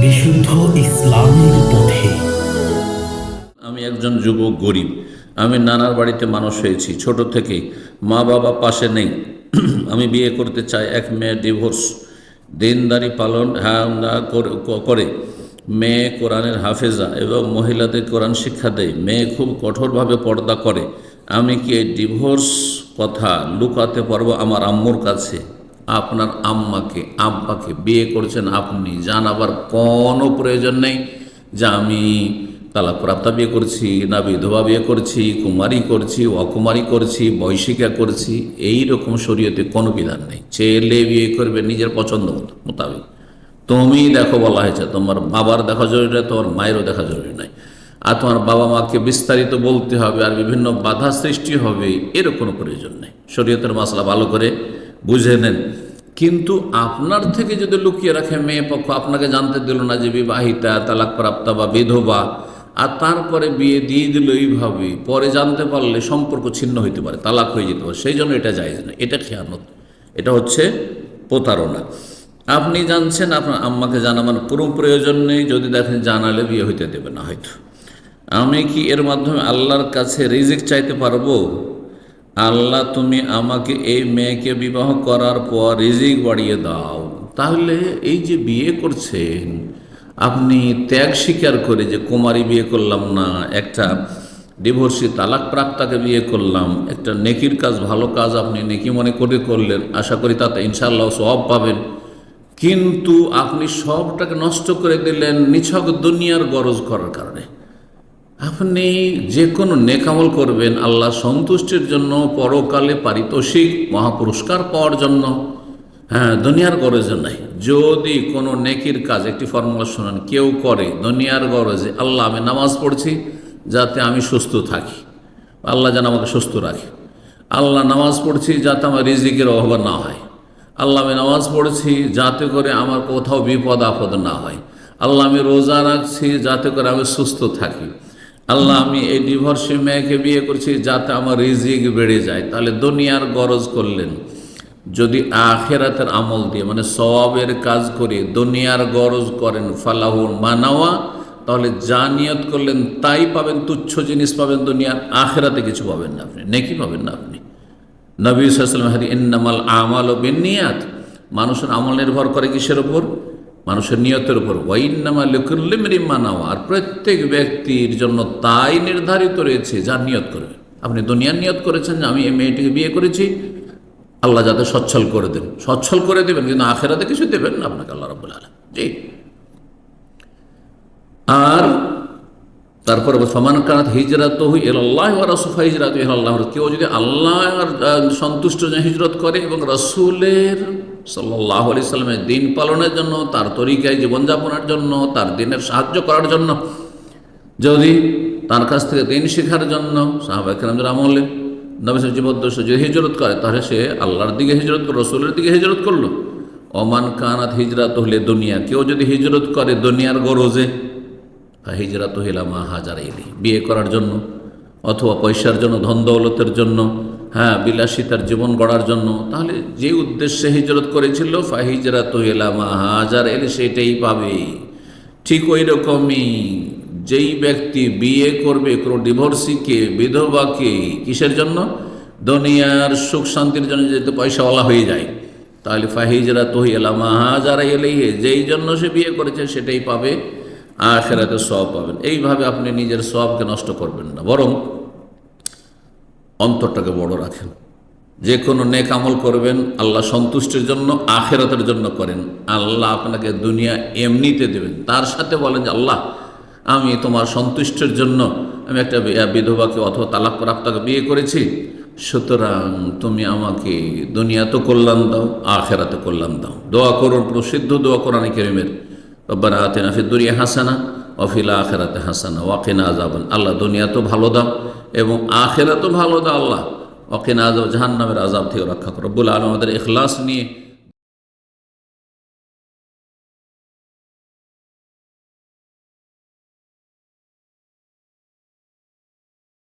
বিশুদ্ধ ইসলামের পথে। আমি একজন যুবক, গরিব। আমি নানার বাড়িতে মানুষ হয়েছি, ছোট থেকেই মা বাবা পাশে নেই। আমি বিয়ে করতে চাই, এক মেয়ে ডিভোর্স দিনদারি পালন হ্যাঁ করে মেয়ে কোরআনের হাফেজা এবং মহিলাদের কোরআন শিক্ষা দেয়। মেয়ে খুব কঠোরভাবে পর্দা করে। আমি কি এই ডিভোর্স কথা লুকাতে পারব আমার আম্মুর কাছে? আপনার আম্মাকে, আব্বাকে বিয়ে করেছেন, আপনি জানাবার কোনো প্রয়োজন নেই যে আমি তালাক প্রাপ্তা বিয়ে করছি, না বিধবা বিয়ে করছি, কুমারী করছি, অকুমারী করছি, বৈশিকা করছি, এই রকম শরীয়তে কোনো বিধান নেই। ছেলে বিয়ে করবে নিজের পছন্দ মতো মোতাবেক। তুমি দেখো বলা হয়েছে, তোমার বাবার দেখা জরুরি নয়, তোমার মায়েরও দেখা জরুরি নয়। আর তোমার বাবা মাকে বিস্তারিত বলতে হবে আর বিভিন্ন বাধা সৃষ্টি হবে, এরও কোনো প্রয়োজন নেই। শরীয়তের মশলা ভালো করে বুঝে নেন। কিন্তু আপনার থেকে যদি লুকিয়ে রাখে মেয়ে পক্ষ, আপনাকে জানতে দিল না যে বিবাহিতা তালাক প্রাপ্তা বা বিধবা, আর তারপরে বিয়ে দিয়ে দিল এইভাবে, পরে জানতে পারলে সম্পর্ক ছিন্ন হইতে পারে, তালাক হয়ে যেতে পারে। সেই জন্য এটা জায়েজ না এটা খেয়ানত। এটা হচ্ছে প্রতারণা। আপনি জানছেন, আপনার আম্মাকে জানাবার কোনো প্রয়োজন নেই, যদি দেখেন জানালে বিয়ে হইতে দেবে না হয়তো। আমি কি এর মাধ্যমে আল্লাহর কাছে রিজিক চাইতে পারব? আল্লাহ, তুমি আমাকে এই মেয়েকে বিবাহ করার পর রিজিক বাড়িয়ে দাও। তাহলে এই যে বিয়ে করছেন, আপনি ত্যাগ স্বীকার করে যে, কুমারী বিয়ে করলাম না, একটা ডিভোর্সি তালাক প্রাপ্তাকে বিয়ে করলাম, একটা নেকির কাজ, ভালো কাজ আপনি নেকি মনে করে করলেন, আশা করি তাতে ইনশাআল্লাহ সব পাবেন। কিন্তু আপনি সবটাকে নষ্ট করে দিলেন নিছক দুনিয়ার গরজ করার কারণে। আপনি যে কোনো নেকামল করবেন আল্লাহ সন্তুষ্টির জন্য পরকালে পারিতোষিক, মহাপুরস্কার পাওয়ার জন্য। হ্যাঁ দুনিয়ার গরজে নাই। যদি কোনো নেকির কাজ, একটি ফর্মুলা শোনান, কেউ করে, দুনিয়ার গরজে, আল্লাহ, আমি নামাজ পড়ছি যাতে আমি সুস্থ থাকি। আল্লাহ যেন আমাকে সুস্থ রাখে। আল্লাহ নামাজ পড়ছি যাতে আমার রিজিকের অভাব না হয়। আল্লাহ, আমি নামাজ পড়ছি যাতে করে আমার কোথাও বিপদ আপদ না হয়। আল্লাহ, আমি রোজা রাখছি যাতে করে আমি সুস্থ থাকি। আল্লাহ, আমি এই ডিভোর্সি মেয়েকে বিয়ে করছি যাতে আমার রিজিক বেড়ে যায়। তাহলে দুনিয়ার গরজ করলেন। যদি আখেরাতের আমল দিয়ে মানে সওয়াবের কাজ করে দুনিয়ার গরজ করেন ফালাহুর মানাওয়া, তাহলে যা নিয়ত করলেন তাই পাবেন, তুচ্ছ জিনিস পাবেন দুনিয়ার। আখেরাতে কিছু পাবেন না আপনি, নেকি পাবেন না আপনি। নবী সাল্লাম হাদি ইন্নামাল আমাল ও বেনিয়াত মানুষের আমল নির্ভর করে কিসের উপর? মানুষের নিয়তের উপর। ওয়াইনামা লিকুল্লিমরিম্মা নাওয়া। আর প্রত্যেক ব্যক্তির জন্য তাই নির্ধারিত রয়েছে, যার নিয়ত করবে। আপনি দুনিয়ার নিয়ত করেছেন যে আমি এই মেয়েটিকে বিয়ে করেছি, আল্লাহ যাতে সচ্ছল করে দেন। সচ্ছল করে দেবেন, কিন্তু আখেরাতে কিছু দেবেন না আপনাকে, আল্লাহ রব্বুল আলম জি। আর তারপরে সমান কানাত হিজরাত হই আল্লাহ রাসুফা হিজরাত আল্লাহ কেউ যদি আল্লাহর সন্তুষ্ট হিজরত করে এবং রসুলের সাল্লাহ আলি সাল্লামের দিন পালনের জন্য, তার তরিকায় জীবনযাপনের জন্য, তার দিনের সাহায্য করার জন্য, যদি তার কাছ থেকে দিন শেখার জন্য সাহাবাহামদের আমলে নবীসের জীবদ্দর্শ যদি হিজরত করে, তাহলে সে আল্লাহর দিকে হিজরত করল রসুলের দিকে হিজরত করল। অমান কানাত হিজরাত হলে দুনিয়া, কেউ যদি হিজরত করে দুনিয়ার গরজে হিজরাত হিলামা হাজার এলি বিয়ে করার জন্য অথবা পয়সার জন্য, ধন দৌলতের জন্য হ্যাঁ বিলাসিতার জীবন গড়ার জন্য, তাহলে যে উদ্দেশ্যে হিজরত করেছিল ফাহিজরা ফাহিজরাত হিলামা হাজার এলি সেটাই পাবে। ঠিক ওই রকমই যেই ব্যক্তি বিয়ে করবে, কোনো ডিভোর্সিকে, বিধবাকে, কিসের জন্য? দুনিয়ার সুখ শান্তির জন্য যেহেতু পয়সাওয়ালা হয়ে যায়, তাহলে ফাহিজরা তহি এলামা হাজারা এলেই যেই জন্য সে বিয়ে করেছে, সেটাই পাবে। আখেরাতে সব পাবেন। এইভাবে আপনি নিজের সবকে নষ্ট করবেন না। বরং অন্তরটাকে বড় রাখেন। যে কোনো নেক আমল করবেন, আল্লাহ সন্তুষ্টির জন্য, আখেরাতের জন্য করেন। আল্লাহ আপনাকে দুনিয়া এমনিতে দেবেন। তার সাথে বলেন যে, আল্লাহ, আমি তোমার সন্তুষ্টির জন্য আমি একটা বিধবাকে অথবা প্রাপ্তাকে বিয়ে করেছি। সুতরাং তুমি আমাকে দুনিয়াতে কল্যাণ দাও, আখেরাতে কল্যাণ দাও। দোয়া করুন, প্রসিদ্ধ দোয়া কোরআন কেরিমের। রব্বানা আতেনা ফি দুনিয়া হাসানা অফিলা আখেরাতে হাসানা ওয়াকিনা আজাবান আল্লাহ দুনিয়া তো ভালো দাও এবং আখেরা তো ভালো দাও আল্লাহ। ওয়াকিনা আজাব জাহান্নামের আজাব থেকে রক্ষা করো। বলে আমাদের এখলাস নিয়ে